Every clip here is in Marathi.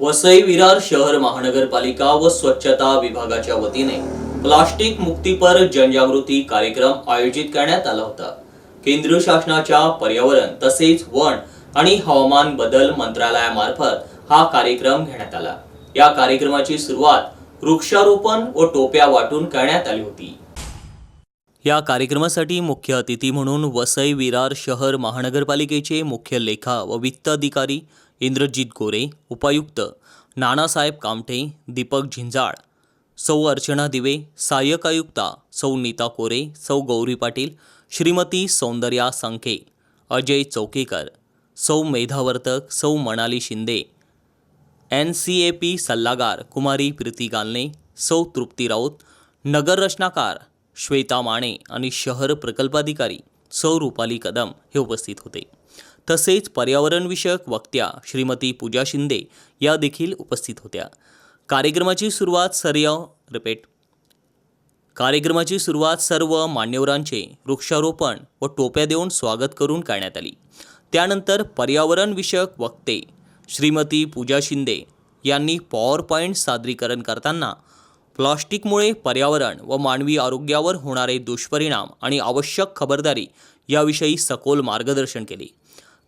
वसई विरार शहर महानगरपालिका व स्वच्छता विभागाच्या वतीने प्लास्टिक मुक्तीपर जनजागृती कार्यक्रम आयोजित करण्यात आला होता. केंद्र शासनाच्या पर्यावरण तसेच वन आणि हवामान बदल मंत्रालयामार्फत हा कार्यक्रम घेण्यात आला. या कार्यक्रमाची सुरुवात वृक्षारोपण व टोप्या वाटून करण्यात आली होती. या कार्यक्रमासाठी मुख्य अतिथी म्हणून वसई विरार शहर महानगरपालिकेचे मुख्य लेखा व वित्त अधिकारी इंद्रजित गोरे उपायुक्त नानासाहेब कामठे दीपक झिंजाळ सौ अर्चना दिवे सहाय्यक आयुक्ता सौ नीता कोरे सौ गौरी पाटील श्रीमती सौंदर्या संखे अजय चौकेकर सौ मेधावर्तक सौ Manali Shinde N C A P सल्लागार कुमारी प्रीती गालने सौ तृप्ती राऊत नगर रचनाकार श्वेता माने आणि शहर प्रकल्पाधिकारी सौ रुपाली कदम हे उपस्थित होते. तसेच पर्यावरणविषयक वक्त्या श्रीमती पूजा शिंदे या देखील उपस्थित होत्या. कार्यक्रमाची सुरुवात सर्य रिपीट कार्यक्रमाची सुरुवात सर्व मान्यवरांचे वृक्षारोपण व टोप्या देऊन स्वागत करून करण्यात आली. त्यानंतर पर्यावरणविषयक वक्ते श्रीमती पूजा शिंदे यांनी पॉवर पॉईंट सादरीकरण करताना प्लास्टिकमुळे पर्यावरण व मानवी आरोग्यावर होणारे दुष्परिणाम आणि आवश्यक खबरदारी याविषयी सखोल मार्गदर्शन केले.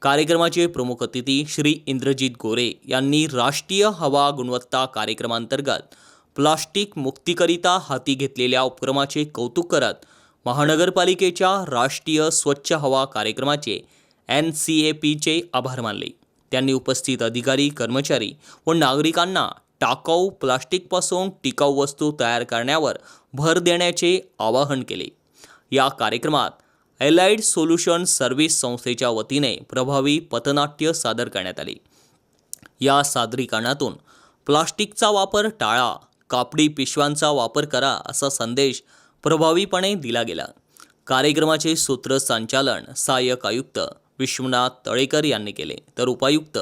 कार्यक्रमाचे प्रमुख अतिथी श्री इंद्रजित गोरे यांनी राष्ट्रीय हवा गुणवत्ता कार्यक्रमांतर्गत प्लास्टिक मुक्तीकरिता हाती घेतलेल्या उपक्रमाचे कौतुक करत महानगरपालिकेच्या राष्ट्रीय स्वच्छ हवा कार्यक्रमाचे एन सी ए पीचे आभार मानले. त्यांनी उपस्थित अधिकारी कर्मचारी व नागरिकांना टाकाऊ प्लास्टिकपासून टिकाऊ वस्तू तयार करण्यावर भर देण्याचे आवाहन केले. या कार्यक्रमात एलाइड सोल्युशन सर्व्हिस संस्थेच्या वतीने प्रभावी पथनाट्य सादर करण्यात आले. या सादरीकरणातून प्लास्टिकचा वापर टाळा कापडी पिशव्यांचा वापर करा असा संदेश प्रभावीपणे दिला गेला. कार्यक्रमाचे सूत्रसंचालन सहाय्यक आयुक्त विश्वनाथ तळेकर यांनी केले. तर उपायुक्त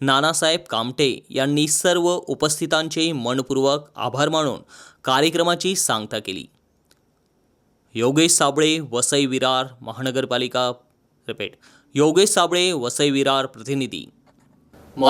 नानासाहेब कामटे यांनी सर्व उपस्थितांचे मनपूर्वक आभार मानून कार्यक्रमाची सांगता केली. योगेश साबळे वसई विरार महानगरपालिका रिपेट. योगेश साबळे वसई विरार प्रतिनिधी.